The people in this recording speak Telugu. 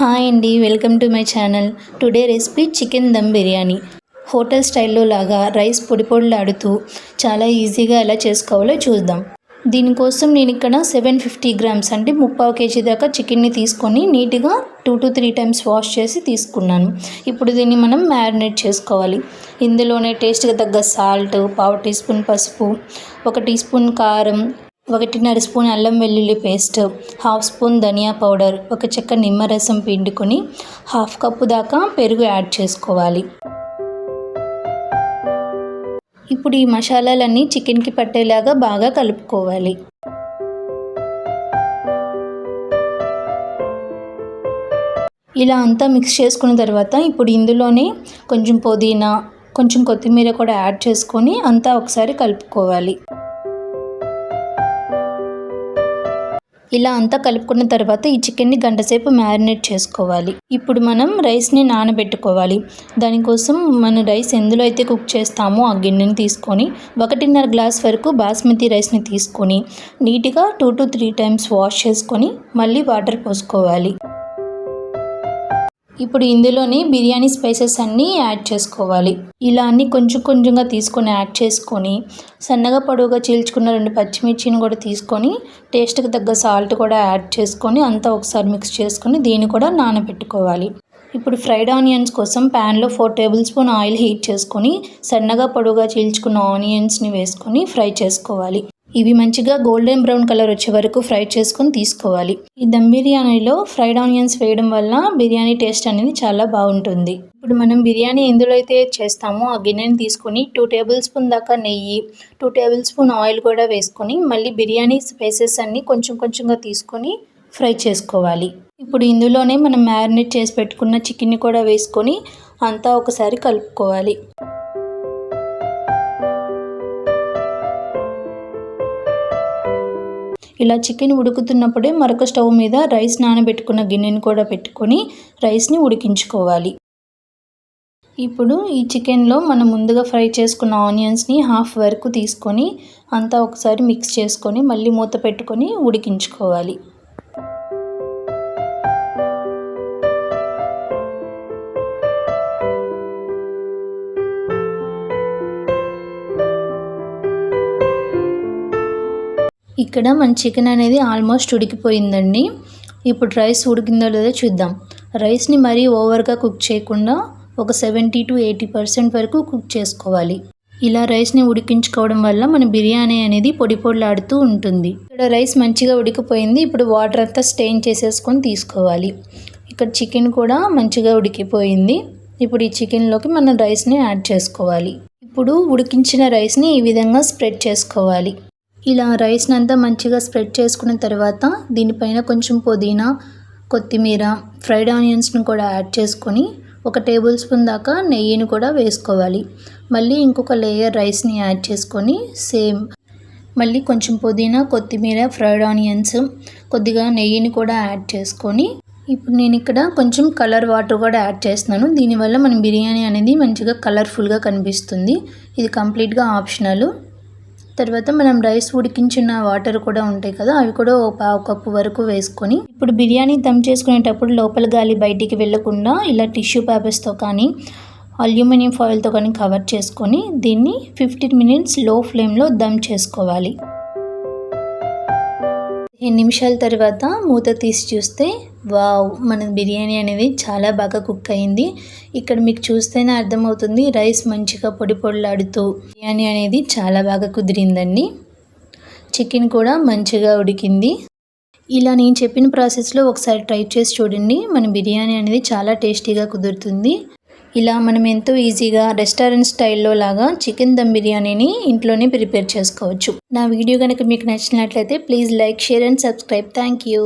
హాయ్ అండి welcome to my channel. Today recipe chicken dum biryani. Hotel స్టైల్లో లాగా రైస్ పొడి పొడిలాడుతూ చాలా ఈజీగా ఎలా చేసుకోవాలో చూద్దాం. దీనికోసం నేను ఇక్కడ సెవెన్ ఫిఫ్టీ గ్రామ్స్ అంటే ముప్పావు కేజీ దాకా చికెన్ని తీసుకొని నీట్గా two to three times wash చేసి తీసుకున్నాను. ఇప్పుడు దీన్ని మనం మ్యారినేట్ చేసుకోవాలి. ఇందులోనే టేస్ట్కి తగ్గ సాల్ట్ పావు టీ స్పూన్ పసుపు ఒక టీ స్పూన్ కారం ఒకటిన్నర స్పూన్ అల్లం వెల్లుల్లి పేస్ట్ హాఫ్ స్పూన్ ధనియా పౌడర్ ఒక చెక్క నిమ్మరసం పిండుకొని హాఫ్ కప్పు దాకా పెరుగు యాడ్ చేసుకోవాలి. ఇప్పుడు ఈ మసాలాలన్నీ చికెన్కి పట్టేలాగా బాగా కలుపుకోవాలి. ఇలా అంతా మిక్స్ చేసుకున్న తర్వాత ఇప్పుడు ఇందులోనే కొంచెం పుదీనా కొంచెం కొత్తిమీర కూడా యాడ్ చేసుకొని అంతా ఒకసారి కలుపుకోవాలి. ఇలా అంతా కలుపుకున్న తర్వాత ఈ చికెన్ని గంటసేపు మ్యారినేట్ చేసుకోవాలి. ఇప్పుడు మనం రైస్ని నానబెట్టుకోవాలి. దానికోసం మన రైస్ ఎందులో అయితే కుక్ చేస్తామో ఆ గిన్నెని తీసుకొని ఒకటిన్నర గ్లాస్ వరకు బాస్మతి రైస్ని తీసుకొని నీట్గా two to three times wash చేసుకొని మళ్ళీ వాటర్ పోసుకోవాలి. ఇప్పుడు ఇందులోని బిర్యానీ స్పైసెస్ అన్నీ యాడ్ చేసుకోవాలి. ఇలా అన్ని కొంచెం కొంచెంగా తీసుకొని యాడ్ చేసుకొని సన్నగా పొడవుగా చీల్చుకున్న రెండు పచ్చిమిర్చిని కూడా తీసుకొని టేస్ట్కి తగ్గ సాల్ట్ కూడా యాడ్ చేసుకొని అంతా ఒకసారి మిక్స్ చేసుకొని దీన్ని కూడా నానబెట్టుకోవాలి. ఇప్పుడు ఫ్రైడ్ ఆనియన్స్ కోసం ప్యాన్లో four table spoon oil heat చేసుకొని సన్నగా పొడవుగా చీల్చుకున్న ఆనియన్స్ని వేసుకొని ఫ్రై చేసుకోవాలి. ఇవి మంచిగా గోల్డెన్ బ్రౌన్ కలర్ వచ్చే వరకు ఫ్రై చేసుకొని తీసుకోవాలి. ఈ దమ్ బిర్యానీలో ఫ్రైడ్ ఆనియన్స్ వేయడం వల్ల బిర్యానీ టేస్ట్ అనేది చాలా బాగుంటుంది. ఇప్పుడు మనం బిర్యానీ ఎందులో అయితే చేస్తామో ఆ గిన్నెని తీసుకొని టూ టేబుల్ స్పూన్ దాకా నెయ్యి టూ టేబుల్ స్పూన్ ఆయిల్ కూడా వేసుకొని మళ్ళీ బిర్యానీ స్పైసెస్ అన్నీ కొంచెం కొంచెంగా తీసుకొని ఫ్రై చేసుకోవాలి. ఇప్పుడు ఇందులోనే మనం మ్యారినేట్ చేసి పెట్టుకున్న చికెన్ని కూడా వేసుకొని అంతా ఒకసారి కలుపుకోవాలి. ఇలా చికెన్ ఉడుకుతున్నప్పుడే మరొక స్టవ్ మీద రైస్ నానబెట్టుకున్న గిన్నెని కూడా పెట్టుకొని రైస్ని ఉడికించుకోవాలి. ఇప్పుడు ఈ చికెన్లో మనం ముందుగా ఫ్రై చేసుకున్న ఆనియన్స్ని హాఫ్ వరకు తీసుకొని అంతా ఒకసారి మిక్స్ చేసుకొని మళ్ళీ మూత పెట్టుకొని ఉడికించుకోవాలి. ఇక్కడ మన చికెన్ అనేది ఆల్మోస్ట్ ఉడికిపోయిందండి. ఇప్పుడు రైస్ ఉడికిందో లేదో చూద్దాం. రైస్ని మరీ ఓవర్గా కుక్ చేయకుండా ఒక సెవెంటీ టు ఎయిటీ పర్సెంట్ వరకు కుక్ చేసుకోవాలి. ఇలా రైస్ని ఉడికించుకోవడం వల్ల మన బిర్యానీ అనేది పొడి పొడిలాడుతూ ఉంటుంది. ఇక్కడ రైస్ మంచిగా ఉడికిపోయింది. ఇప్పుడు వాటర్ అంతా స్టెయిన్ చేసేసుకొని తీసుకోవాలి. ఇక్కడ చికెన్ కూడా మంచిగా ఉడికిపోయింది. ఇప్పుడు ఈ చికెన్లోకి మనం రైస్ని యాడ్ చేసుకోవాలి. ఇప్పుడు ఉడికించిన రైస్ని ఈ విధంగా స్ప్రెడ్ చేసుకోవాలి. ఇలా రైస్ని అంతా మంచిగా స్ప్రెడ్ చేసుకున్న తర్వాత దీనిపైన కొంచెం పుదీనా కొత్తిమీర ఫ్రైడ్ ఆనియన్స్ని కూడా యాడ్ చేసుకొని ఒక టేబుల్ స్పూన్ దాకా నెయ్యిని కూడా వేసుకోవాలి. మళ్ళీ ఇంకొక లేయర్ రైస్ని యాడ్ చేసుకొని సేమ్ మళ్ళీ కొంచెం పుదీనా కొత్తిమీర ఫ్రైడ్ ఆనియన్స్ కొద్దిగా నెయ్యిని కూడా యాడ్ చేసుకొని ఇప్పుడు నేను ఇక్కడ కొంచెం కలర్ వాటర్ కూడా యాడ్ చేస్తున్నాను. దీనివల్ల మన బిర్యానీ అనేది మంచిగా కలర్ఫుల్గా కనిపిస్తుంది. ఇది కంప్లీట్గా ఆప్షనల్. తర్వాత మనం రైస్ ఉడికించిన వాటర్ కూడా ఉంటాయి కదా అవి కూడా ఒక పావు కప్పు వరకు వేసుకొని ఇప్పుడు బిర్యానీ దమ్ చేసుకునేటప్పుడు లోపల గాలి బయటికి వెళ్ళకుండా ఇలా టిష్యూ పేపర్స్తో కానీ అల్యూమినియం ఫాయిల్తో కానీ కవర్ చేసుకొని దీన్ని ఫిఫ్టీన్ మినిట్స్లో ఫ్లేమ్లో దమ్ చేసుకోవాలి. పదిహేను నిమిషాల తర్వాత మూత తీసి చూస్తే వావ్ మన బిర్యానీ అనేది చాలా బాగా కుక్ అయింది. ఇక్కడ మీకు చూస్తేనే అర్థమవుతుంది రైస్ మంచిగా పొడి పొడిలాడుతూ బిర్యానీ అనేది చాలా బాగా కుదిరిందండి. చికెన్ కూడా మంచిగా ఉడికింది. ఇలా నేను చెప్పిన ప్రాసెస్లో ఒకసారి ట్రై చేసి చూడండి మన బిర్యానీ అనేది చాలా టేస్టీగా కుదురుతుంది. ఇలా మనం ఎంతో ఈజీగా రెస్టారెంట్ స్టైల్లో లాగా చికెన్ దమ్ బిర్యానీని ఇంట్లోనే ప్రిపేర్ చేసుకోవచ్చు. నా వీడియో కనుక మీకు నచ్చినట్లయితే please like share and subscribe. Thank you.